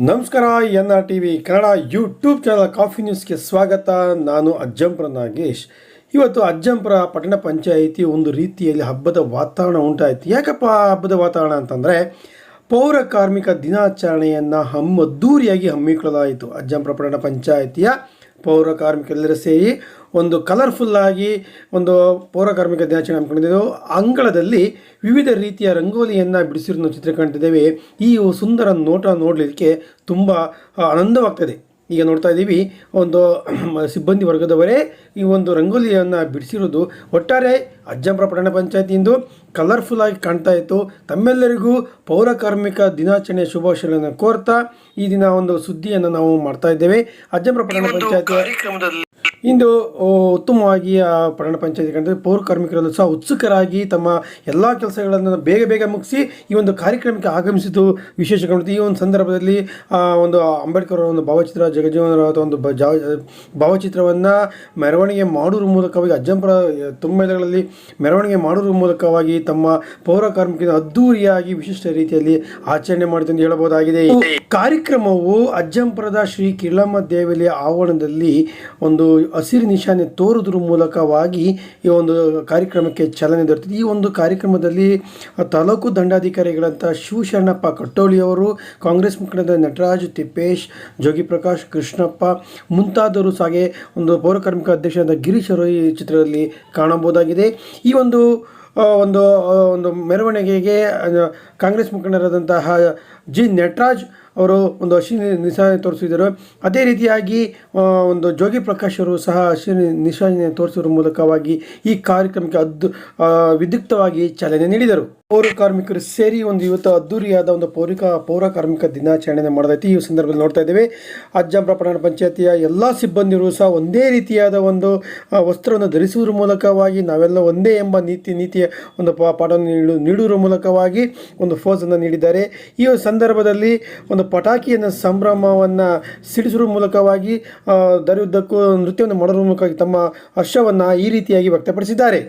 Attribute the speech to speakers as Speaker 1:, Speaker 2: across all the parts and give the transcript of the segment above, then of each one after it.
Speaker 1: ನಮಸ್ಕಾರ N R T V Kannada YouTube channel coffee ನ್ಯೂಸ್ಗೆ ಸ್ವಾಗತ. ನಾನು ಅಜ್ಜಂಪುರ ನಾಗೇಶ್. ಇವತ್ತು ಅಜ್ಜಂಪುರ ಪಟ್ಟಣ ಪಂಚಾಯಿತಿ ಒಂದು ರೀತಿಯಲ್ಲಿ ಹಬ್ಬದ ವಾತಾವರಣ ಉಂಟಾಯಿತು. ಯಾಕಪ್ಪ ಹಬ್ಬದ ವಾತಾವರಣ ಅಂತಂದರೆ ಪೌರ ಕಾರ್ಮಿಕ ದಿನಾಚರಣೆಯನ್ನು ಹಮ್ಮದ್ದೂರಿಯಾಗಿ ಹಮ್ಮಿಕೊಳ್ಳಲಾಯಿತು. ಅಜ್ಜಂಪುರ ಪಟ್ಟಣ ಪಂಚಾಯಿತಿಯ ಪೌರ ಕಾರ್ಮಿಕರೆಲ್ಲರೂ ಸೇರಿ ಒಂದು ಕಲರ್ಫುಲ್ಲಾಗಿ ಒಂದು ಪೌರಕಾರ್ಮಿಕ ದಿನಾಚರಣೆ ಹಮ್ಮಿಕೊಂಡಿದ್ದೆವು ಅಂಗಳದಲ್ಲಿ ವಿವಿಧ ರೀತಿಯ ರಂಗೋಲಿಯನ್ನು ಬಿಡಿಸಿರೋ ಚಿತ್ರ ಕಾಣ್ತಿದ್ದೇವೆ. ಈ ಸುಂದರ ನೋಟ ನೋಡಲಿಕ್ಕೆ ತುಂಬ ಆನಂದವಾಗ್ತದೆ. ಈಗ ನೋಡ್ತಾ ಇದ್ದೀವಿ ಒಂದು ಸಿಬ್ಬಂದಿ ವರ್ಗದವರೇ ಈ ಒಂದು ರಂಗೋಲಿಯನ್ನು ಬಿಡಿಸಿರೋದು ಒಟ್ಟಾರೆ ಅಜ್ಜಂಪುರ ಪಟ್ಟಣ ಪಂಚಾಯತಿಯಿಂದ ಕಲರ್ಫುಲ್ ಆಗಿ ಕಾಣ್ತಾ ಇತ್ತು. ತಮ್ಮೆಲ್ಲರಿಗೂ ಪೌರಕಾರ್ಮಿಕ ದಿನಾಚರಣೆ ಶುಭಾಶಯಗಳನ್ನು ಕೋರ್ತಾ ಈ ದಿನ ಒಂದು ಸುದ್ದಿಯನ್ನು ನಾವು ಮಾಡ್ತಾ ಇದ್ದೇವೆ. ಅಜ್ಜಂಪುರ ಪಟ್ಟಣ ಪಂಚಾಯತಿ ಇಂದು ಉತ್ತಮವಾಗಿ ಆ ಪಟ್ಟಣ ಪಂಚಾಯತಿ ಕಂಡ ಪೌರ ಕಾರ್ಮಿಕರಲ್ಲೂ ಸಹ ಉತ್ಸುಕರಾಗಿ ತಮ್ಮ ಎಲ್ಲ ಕೆಲಸಗಳನ್ನು ಬೇಗ ಬೇಗ ಮುಗಿಸಿ ಈ ಒಂದು ಕಾರ್ಯಕ್ರಮಕ್ಕೆ ಆಗಮಿಸಿದ್ದು ವಿಶೇಷ ಕಾಣುತ್ತೆ ಈ ಒಂದು ಸಂದರ್ಭದಲ್ಲಿ ಒಂದು ಅಂಬೇಡ್ಕರ್ ಒಂದು ಭಾವಚಿತ್ರ, ಜಗಜೀವನ ಅಥವಾ ಒಂದು ಭಾವಚಿತ್ರವನ್ನು ಮೆರವಣಿಗೆ ಮಾಡುವ ಮೂಲಕವಾಗಿ, ಅಜ್ಜಂಪುರ ತುಂಬೆಲೆಗಳಲ್ಲಿ ಮೆರವಣಿಗೆ ಮಾಡುವ ಮೂಲಕವಾಗಿ ತಮ್ಮ ಪೌರ ಕಾರ್ಮಿಕರ ಅದ್ದೂರಿಯಾಗಿ ವಿಶಿಷ್ಟ ರೀತಿಯಲ್ಲಿ ಆಚರಣೆ ಮಾಡಿದೆ ಎಂದು ಹೇಳಬಹುದಾಗಿದೆ ಕಾರ್ಯಕ್ರಮವು ಅಜ್ಜಂಪುರದ ಶ್ರೀ ಕಿರ್ಲಮ್ಮ ದೇವಲಿಯ ಆವರಣದಲ್ಲಿ ಒಂದು ಹಸಿರು ನಿಶಾನೆ ತೋರುವುದರ ಮೂಲಕವಾಗಿ ಈ ಒಂದು ಕಾರ್ಯಕ್ರಮಕ್ಕೆ ಚಾಲನೆ ದೊರೆತಿದೆ. ಈ ಒಂದು ಕಾರ್ಯಕ್ರಮದಲ್ಲಿ ತಾಲೂಕು ದಂಡಾಧಿಕಾರಿಗಳಂತ ಶಿವಶರಣಪ್ಪ ಕಟ್ಟೋಳಿಯವರು ಕಾಂಗ್ರೆಸ್ ಮುಖಂಡ ನಟರಾಜ್ ತಿಪ್ಪೇಶ್, ಜೋಗಿ ಪ್ರಕಾಶ್, ಕೃಷ್ಣಪ್ಪ ಮುಂತಾದವರು ಹಾಗೆ ಒಂದು ಪೌರಕಾರ್ಮಿಕ ಅಧ್ಯಕ್ಷರಾದ ಗಿರೀಶ್ ಅವರು ಈ ಚಿತ್ರದಲ್ಲಿ ಕಾಣಬಹುದಾಗಿದೆ. ಈ ಒಂದು ಒಂದು ಒಂದು ಮೆರವಣಿಗೆಗೆ ಕಾಂಗ್ರೆಸ್ ಮುಖಂಡರಾದಂತಹ ಜಿ ನಟರಾಜ್ ಅವರು ಒಂದು ಅಶ್ವಿನಿ ನಿಶಾನೆ ತೋರಿಸಿದರು. ಅದೇ ರೀತಿಯಾಗಿ ಒಂದು ಜೋಗಿ ಪ್ರಕಾಶ್ ಅವರು ಸಹ ಅಶ್ವಿನಿ ನಿಶಾನೆ ತೋರಿಸುವ ಮೂಲಕವಾಗಿ ಈ ಕಾರ್ಯಕ್ರಮಕ್ಕೆ ಅದ್ದು ವಿದ್ಯುಕ್ತವಾಗಿ ಚಾಲನೆ ನೀಡಿದರು. ಪೌರ ಕಾರ್ಮಿಕರು ಸೇರಿ ಒಂದು ಇವತ್ತು ಅದ್ದೂರಿಯಾದ ಒಂದು ಪೌರಿಕ ಪೌರ ಕಾರ್ಮಿಕ ದಿನಾಚರಣೆಯನ್ನು ಮಾಡಿದೈತಿ ಈ ಸಂದರ್ಭದಲ್ಲಿ ನೋಡ್ತಾ ಇದ್ದೇವೆ, ಅಜ್ಜಂಪುರ ಪಟ್ಟಣ ಪಂಚಾಯತಿಯ ಎಲ್ಲ ಸಿಬ್ಬಂದಿಗಳು ಸಹ ಒಂದೇ ರೀತಿಯಾದ ಒಂದು ವಸ್ತ್ರವನ್ನು ಧರಿಸುವುದರ ಮೂಲಕವಾಗಿ, ನಾವೆಲ್ಲ ಒಂದೇ ಎಂಬ ನೀತಿ, ನೀತಿಯ ಒಂದು ಪಾಠವನ್ನು ನೀಡು, ನೀಡುವುದರ ಮೂಲಕವಾಗಿ ಒಂದು ಫೋಸನ್ನು ನೀಡಿದ್ದಾರೆ. ಈ ಸಂದರ್ಭದಲ್ಲಿ ಒಂದು ಪಟಾಕಿಯನ್ನು ಸಂಭ್ರಮವನ್ನು ಸಿಡಿಸುವ ಮೂಲಕವಾಗಿ ದರಿಯುದ್ದಕ್ಕೂ ನೃತ್ಯವನ್ನು ಮಾಡುವ ಮೂಲಕವಾಗಿ ತಮ್ಮ ಹರ್ಷವನ್ನು ಈ ರೀತಿಯಾಗಿ ವ್ಯಕ್ತಪಡಿಸಿದ್ದಾರೆ.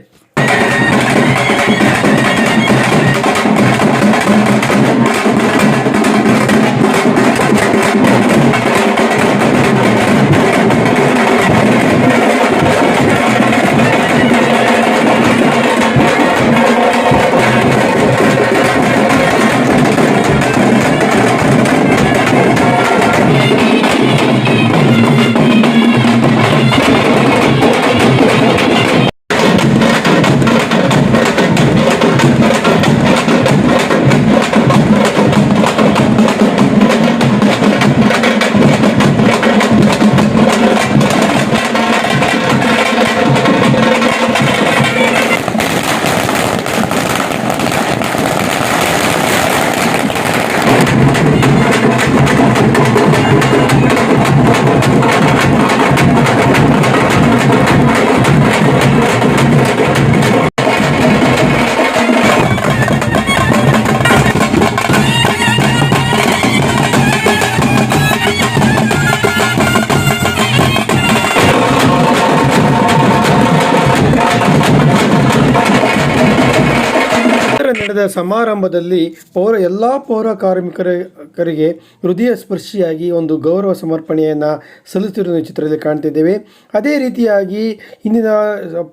Speaker 1: ಸಮಾರಂಭದಲ್ಲಿ ಪೌರ, ಎಲ್ಲ ಪೌರ ಕಾರ್ಮಿಕರಿಗೆ ಹೃದಯ ಸ್ಪರ್ಶಿಯಾಗಿ ಒಂದು ಗೌರವ ಸಮರ್ಪಣೆಯನ್ನು ಸಲ್ಲಿಸುತ್ತಿರುವ ಚಿತ್ರದಲ್ಲಿ ಕಾಣ್ತಿದ್ದೇವೆ. ಅದೇ ರೀತಿಯಾಗಿ ಹಿಂದಿನ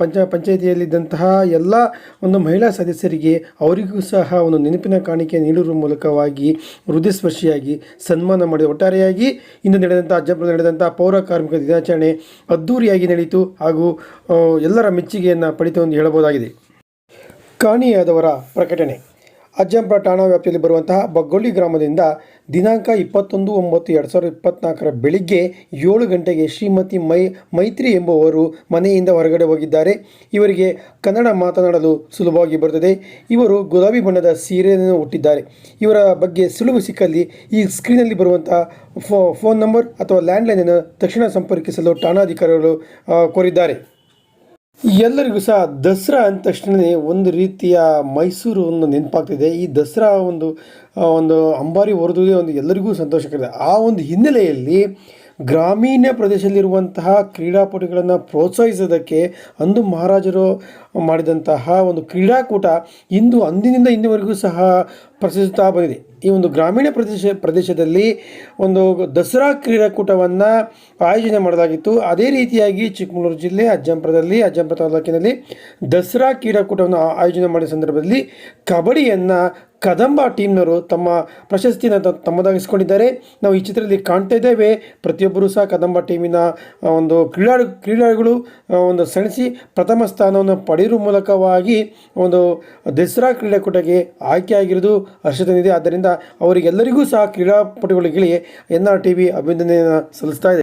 Speaker 1: ಪಂಚ, ಪಂಚಾಯಿತಿಯಲ್ಲಿದ್ದಂತಹ ಎಲ್ಲ ಒಂದು ಮಹಿಳಾ ಸದಸ್ಯರಿಗೆ ಅವರಿಗೂ ಸಹ ಒಂದು ನೆನಪಿನ ಕಾಣಿಕೆ ನೀಡುವ ಮೂಲಕವಾಗಿ ಹೃದಯ ಸ್ಪರ್ಶಿಯಾಗಿ ಸನ್ಮಾನ ಮಾಡಿದ ಒಟ್ಟಾರೆಯಾಗಿ ಇಂದು ನಡೆದಂಥ ಅಜ್ಜಪ್ಪ ನಡೆದಂಥ ಪೌರ ಕಾರ್ಮಿಕರ ದಿನಾಚರಣೆ ಅದ್ದೂರಿಯಾಗಿ ನಡೆಯಿತು ಹಾಗೂ ಎಲ್ಲರ ಮೆಚ್ಚುಗೆಯನ್ನು ಪಡಿತು ಎಂದು ಹೇಳಬಹುದಾಗಿದೆ. ಕಾಣೆಯಾದವರ ಪ್ರಕಟಣೆ. ಅಜ್ಜಂಪುರ ಠಾಣಾ ವ್ಯಾಪ್ತಿಯಲ್ಲಿ ಬರುವಂತಹ ಬಗ್ಗೊಳ್ಳಿ ಗ್ರಾಮದಿಂದ ದಿನಾಂಕ ಇಪ್ಪತ್ತೊಂದು ಒಂಬತ್ತು ಎರಡು ಸಾವಿರದ ಇಪ್ಪತ್ನಾಲ್ಕರ ಬೆಳಿಗ್ಗೆ ಏಳು ಗಂಟೆಗೆ ಶ್ರೀಮತಿ ಮೈ, ಮೈತ್ರಿ ಎಂಬುವರು ಮನೆಯಿಂದ ಹೊರಗಡೆ ಹೋಗಿದ್ದಾರೆ. ಇವರಿಗೆ ಕನ್ನಡ ಮಾತನಾಡಲು ಸುಲಭವಾಗಿ ಬರುತ್ತದೆ. ಇವರು ಗುಲಾಬಿ ಬಣ್ಣದ ಸೀರೆಯನ್ನು ಹುಟ್ಟಿದ್ದಾರೆ ಇವರ ಬಗ್ಗೆ ಸುಳುವು ಸಿಕ್ಕಲ್ಲಿ ಈ ಸ್ಕ್ರೀನಲ್ಲಿ ಬರುವಂತಹ ಫೋ, ಫೋನ್ ನಂಬರ್ ಅಥವಾ ಲ್ಯಾಂಡ್ಲೈನನ್ನು ತಕ್ಷಣ ಸಂಪರ್ಕಿಸಲು ಠಾಣಾಧಿಕಾರಿಗಳು ಕೋರಿದ್ದಾರೆ. ಎಲ್ಲರಿಗೂ ಸಹ ದಸರಾ ಅಂದ ತಕ್ಷಣವೇ ಒಂದು ರೀತಿಯ ಮೈಸೂರು ಒಂದು ನೆನಪಾಗ್ತಿದೆ. ಈ ದಸರಾ ಒಂದು ಒಂದು ಅಂಬಾರಿ ಹೊರದೇ ಒಂದು ಎಲ್ಲರಿಗೂ ಸಂತೋಷಕರ, ಆ ಒಂದು ಹಿನ್ನೆಲೆಯಲ್ಲಿ ಗ್ರಾಮೀಣ ಪ್ರದೇಶದಲ್ಲಿರುವಂತಹ ಕ್ರೀಡಾಪಟುಗಳನ್ನು ಪ್ರೋತ್ಸಾಹಿಸೋದಕ್ಕೆ ಅಂದು ಮಹಾರಾಜರು ಮಾಡಿದಂತಹ ಒಂದು ಕ್ರೀಡಾಕೂಟ ಇಂದು ಅಂದಿನಿಂದ ಇಂದಿನವರೆಗೂ ಸಹ ಪ್ರಶ್ನಿಸುತ್ತಾ ಬಂದಿದೆ. ಈ ಒಂದು ಗ್ರಾಮೀಣ ಪ್ರದೇಶ, ಪ್ರದೇಶದಲ್ಲಿ ಒಂದು ದಸರಾ ಕ್ರೀಡಾಕೂಟವನ್ನು ಆಯೋಜನೆ ಮಾಡಲಾಗಿತ್ತು. ಅದೇ ರೀತಿಯಾಗಿ ಚಿಕ್ಕಮಗಳೂರು ಜಿಲ್ಲೆ, ಅಜ್ಜಂಪುರದಲ್ಲಿ, ಅಜ್ಜಂಪುರ ತಾಲೂಕಿನಲ್ಲಿ ದಸರಾ ಕ್ರೀಡಾಕೂಟವನ್ನು ಆಯೋಜನೆ ಮಾಡಿದ ಸಂದರ್ಭದಲ್ಲಿ ಕಬಡ್ಡಿಯನ್ನು ಕದಂಬ ಟೀಮ್ನವರು ತಮ್ಮ ಪ್ರಶಸ್ತಿನ ತಮ್ಮದಾಗಿಸ್ಕೊಂಡಿದ್ದಾರೆ. ನಾವು ಈ ಚಿತ್ರದಲ್ಲಿ ಕಾಣ್ತಾ ಇದ್ದೇವೆ. ಪ್ರತಿಯೊಬ್ಬರೂ ಸಹ ಕದಂಬ ಟೀಮಿನ ಒಂದು ಕ್ರೀಡಾಳು ಕ್ರೀಡಾಳುಗಳು ಒಂದು ಸೆಣಸಿ ಪ್ರಥಮ ಸ್ಥಾನವನ್ನು ಪಡೆಯುವ ಮೂಲಕವಾಗಿ ಒಂದು ದಸರಾ ಕ್ರೀಡಾಕೂಟಕ್ಕೆ ಆಯ್ಕೆಯಾಗಿರೋದು ಹರ್ಷದನಿದೆ ಆದ್ದರಿಂದ ಅವರಿಗೆಲ್ಲರಿಗೂ ಸಹ ಕ್ರೀಡಾಪಟುಗಳಿಗೆ ಎನ್ ಆರ್ ಟಿ ವಿ ಅಭಿನಂದನೆಯನ್ನು ಸಲ್ಲಿಸ್ತಾ ಇದೆ.